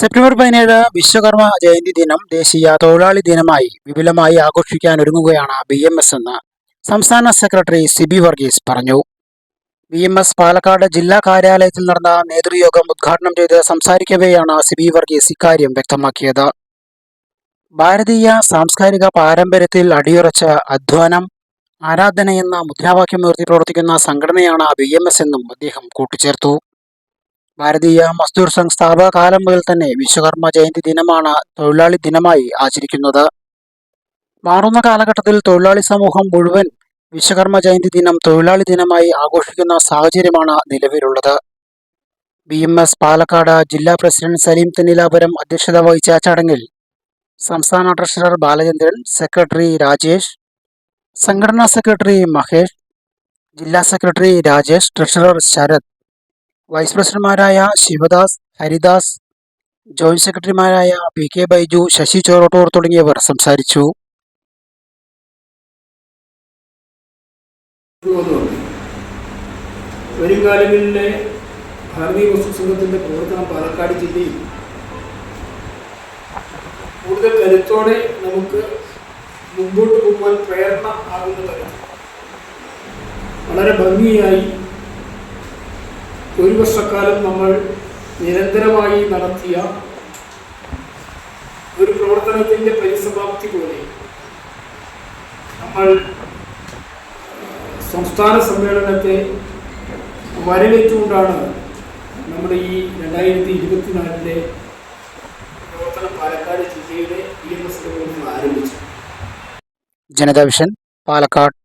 September പതിനേഴ് വിശ്വകർമ്മ ജയന്തി ദിനം ദേശീയ തൊഴിലാളി ദിനമായി വിപുലമായി ആഘോഷിക്കാൻ ഒരുങ്ങുകയാണ് ബി എം എസ് എന്ന്. സംസ്ഥാന സെക്രട്ടറി സിബി വർഗീസ് പറഞ്ഞു. ബി എം എസ് പാലക്കാട് ജില്ലാ കാര്യാലയത്തിൽ നടന്ന നേതൃയോഗം ഉദ്ഘാടനം ചെയ്ത് സംസാരിക്കവെയാണ് സിബി വർഗീസ് ഇക്കാര്യം വ്യക്തമാക്കിയത്. ഭാരതീയ സാംസ്കാരിക പാരമ്പര്യത്തിൽ അടിയുറച്ച അധ്വാനം എന്ന മുദ്രാവാക്യം ഉയർത്തി പ്രവർത്തിക്കുന്ന സംഘടനയാണ് ബി എം എസ് എന്നും അദ്ദേഹം കൂട്ടിച്ചേർത്തു. ഭാരതീയ മസ്ദൂർ സംഘ് സ്ഥാപക കാലം മുതൽ തന്നെ വിശ്വകർമ്മ ജയന്തി ദിനമാണ് തൊഴിലാളി ദിനമായി ആചരിക്കുന്നത്. മാറുന്ന കാലഘട്ടത്തിൽ തൊഴിലാളി സമൂഹം മുഴുവൻ വിശ്വകർമ്മ ജയന്തി ദിനം തൊഴിലാളി ദിനമായി ആഘോഷിക്കുന്ന സാഹചര്യമാണ് നിലവിലുള്ളത്. ബി എം എസ് പാലക്കാട് ജില്ലാ പ്രസിഡന്റ് സലീം തെന്നിലാപുരം അധ്യക്ഷത വഹിച്ച ചടങ്ങിൽ സംസ്ഥാന ട്രഷറർ ബാലചന്ദ്രൻ സെക്രട്ടറി രാജേഷ് സംഘടനാ സെക്രട്ടറി മഹേഷ് ജില്ലാ secretary Rajesh treasurer Sharath vice പ്രസിഡന്റുമാരായ ശിവദാസ് ഹരിദാസ് ജോയിന്റ് സെക്രട്ടറിമാരായ പി കെ ബൈജു ശശി ചോറോട്ടൂർ തുടങ്ങിയവർ സംസാരിച്ചു. വരും ഭാരതീയ വസ്തു സംഘത്തിന്റെ പ്രവർത്തനം പാലക്കാട് ജില്ലയിൽ കൂടുതൽ കരുത്തോടെ നമുക്ക് മുമ്പോട്ട് പോകുവാൻ പ്രേരണ ആകുന്ന വളരെ ഭംഗിയായി ഒരു വർഷക്കാലം നമ്മൾ നിരന്തരമായി നടത്തിയ ഒരു പ്രവർത്തനത്തിന്റെ പരിസമാപ്തി പോലെ നമ്മൾ സംസ്ഥാന സമ്മേളനത്തെ വരവേറ്റുകൊണ്ടാണ് നമ്മുടെ ഈ രണ്ടായിരത്തി ഇരുപത്തിനാലിലെ പ്രവർത്തനം പാലക്കാട് ജില്ലയുടെ ഈ എം എസ് ആരംഭിച്ചത്. ജനതാ വിഷൻ പാലക്കാട്.